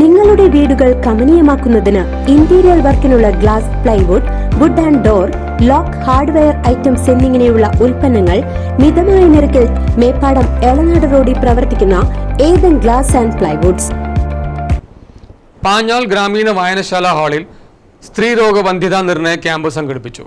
നിങ്ങളുടെ വീടുകൾ കമനീയമാക്കുന്നതിന് interior വർക്കിനുള്ള glass plywood wood and door lock hardware items എന്നിങ്ങനെയുള്ള ഉൽപ്പന്നങ്ങൾ മിതമായ നിരക്കിൽ മേപ്പാടം എളനാട് റോഡിൽ പ്രവർത്തിക്കുന്ന Ethan glass and plywoods Panjal ഗ്രാമീണ വായനശാല ഹാളിൽ സ്ത്രീരോഗ വന്ധ്യതാ നിർണയ ക്യാമ്പ് സംഘടിപ്പിച്ചു.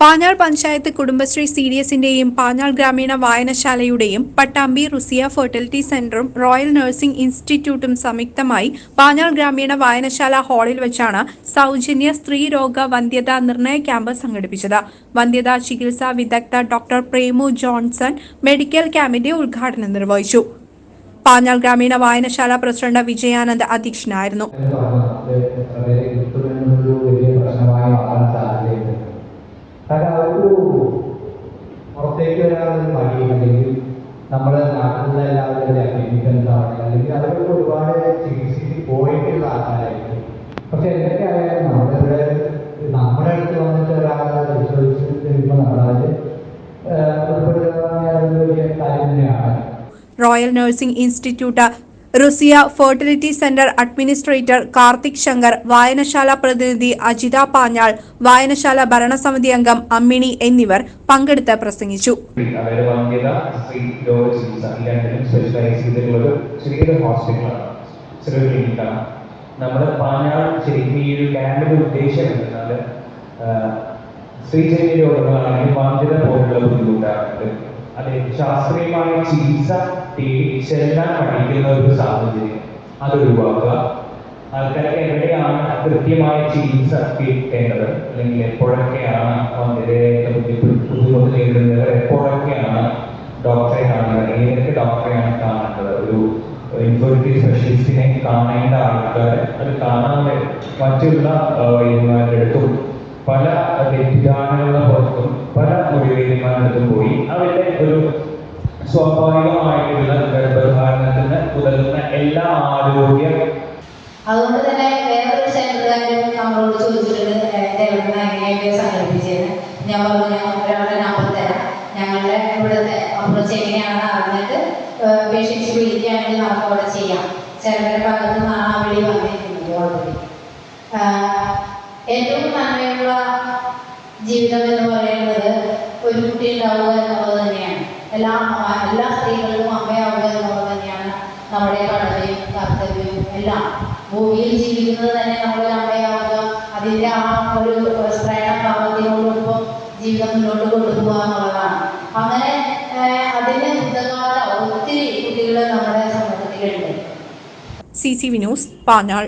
പാഞ്ഞാൾ പഞ്ചായത്ത് കുടുംബശ്രീ സി ഡി എസിന്റെയും പാഞ്ഞാൾ ഗ്രാമീണ വായനശാലയുടെയും പട്ടാമ്പി റുസിയ ഫെർട്ടിലിറ്റി സെന്ററും റോയൽ നഴ്സിംഗ് ഇൻസ്റ്റിറ്റ്യൂട്ടും സംയുക്തമായി പാഞ്ഞാൾ ഗ്രാമീണ വായനശാല ഹാളിൽ വെച്ചാണ് സൗജന്യ സ്ത്രീരോഗ വന്ധ്യതാ നിർണയ ക്യാമ്പ് സംഘടിപ്പിച്ചത്. വന്ധ്യതാ ചികിത്സാ വിദഗ്ധ ഡോക്ടർ പ്രേമു ജോൺസൺ മെഡിക്കൽ ക്യാമ്പിന്റെ ഉദ്ഘാടനം നിർവഹിച്ചു. പാഞ്ഞാൾ ഗ്രാമീണ വായനശാല പ്രസിഡന്റ് വിജയാനന്ദ് അധ്യക്ഷനായിരുന്നു. അതൊരു പുറത്തേക്ക് വരാനുള്ള മടി അല്ലെങ്കിൽ നമ്മുടെ നാട്ടിലുള്ള എല്ലാവരും എന്താണ്? അല്ലെങ്കിൽ അവർക്ക് ഒരുപാട് ചികിത്സയ്ക്ക് പോയിട്ടുള്ള ആൾക്കാരായിരിക്കും. പക്ഷെ എന്തൊക്കെ ആയാലും നമ്മുടെ നമ്മുടെ അടുത്ത് വന്നിട്ട് ഒരാളെ ചോദിച്ചു കഴിയുമ്പോൾ നമ്മളത് ഉൾപ്പെടുത്തുന്ന ഒരു കാര്യം തന്നെയാണ്. Royal nursing institute Rusiya fertility centre administrator Karthik Shankar വായനശാല പ്രതിനിധി അജിത പാഞ്ഞാൾ വായനശാല ഭരണസമിതി അംഗം അമ്മിണി എന്നിവർ പങ്കെടുത്ത് പ്രസംഗിച്ചു. നമ്മൾ പാഞ്ഞാൾ ശരിക്കും ഈ ക്യാമ്പിന്റെ ഉദ്ദേശം എന്തെന്നാൽ സ്ത്രീജന്യ രോഗങ്ങളാണെങ്കിൽ വന്ധ്യത പോലുള്ള ബുദ്ധിമുട്ടാണ്. അതെ ശാസ്ത്രീയമായ ചികിത്സ ചെല്ലാൻ പഠിക്കുന്ന ഒരു സാഹചര്യം. അത് ഒഴിവാക്കുക ആൾക്കാർക്ക് എവിടെയാണ് കൃത്യമായ ചികിത്സ കിട്ടേണ്ടത്? അല്ലെങ്കിൽ എപ്പോഴൊക്കെയാണ് വന്ധ്യതയായിട്ട് ബുദ്ധിമുട്ട് നേരിടുന്നത് എപ്പോഴൊക്കെയാണ് ഡോക്ടറെ കാണുന്നത് ഏതൊക്കെ ഡോക്ടറെയാണ് കാണേണ്ടത്? ഒരു ഇൻഫെർട്ടിലിറ്റി സ്പെഷ്യലിസ്റ്റിനെ കാണേണ്ട ആൾക്കാർ അത് കാണാതെ മറ്റുള്ള വൈദ്യന്മാരുടെ പല തെറ്റിദ്ധാരണകളുടെ പുറത്തും പല മുറിവൈദ്യന്മാരുടെ അടുത്തും പോയി അവരുടെ ഒരു സ്വാഭാവികമായിട്ടുള്ള ഗർഭധാരണത്തിന് ഉതകുന്ന എല്ലാ ആരോഗ്യ അതുകൊണ്ട് തന്നെ വേറൊരു സെന്ററുകാരും നമ്മളോട് ചോദിച്ചിട്ടുണ്ട് എവിടെ എങ്ങനെയൊക്കെ സംഘടിപ്പിച്ചത് ഞാൻ പറഞ്ഞു ഒരാളുടെ നമ്പർ തരാം. ഞങ്ങളുടെ ഇവിടുത്തെ അപ്രോച്ച് എങ്ങനെയാണെന്ന് അറിഞ്ഞിട്ട് പേഷ്യൻസ് വിളിക്കുകയാണെങ്കിൽ നമുക്ക് അവിടെ ചെയ്യാം. ചിലരുടെ ഭാഗത്ത് നിന്നാണ് വിളി വന്നിരിക്കുന്നത് ഓൾറെഡി ഏറ്റവും നന്മയുള്ള ജീവിതം എന്ന് പറയുന്നത് ഒരു കുട്ടി ഉണ്ടാവുക എന്നുള്ളത് തന്നെയാണ്. എല്ലാ എല്ലാ സ്ത്രീകളിലും അമ്മയാവുക എന്നുള്ളത് തന്നെയാണ് നമ്മുടെ കടമയും കർത്തവ്യവും എല്ലാം. ഭൂമിയിൽ ജീവിക്കുന്നത് തന്നെ നമ്മളൊരു അമ്മയാവുക അതിന്റെ ആ ഒരു സ്ത്രൈണഭാവത്തിനോടൊപ്പം ജീവിതം മുന്നോട്ട് കൊണ്ടുപോകുക എന്നുള്ളതാണ്. അങ്ങനെ അതിന് ഉതകാത്ത ഒത്തിരി കുട്ടികൾ നമ്മുടെ സമൂഹത്തിലുണ്ട്. C C news Panjal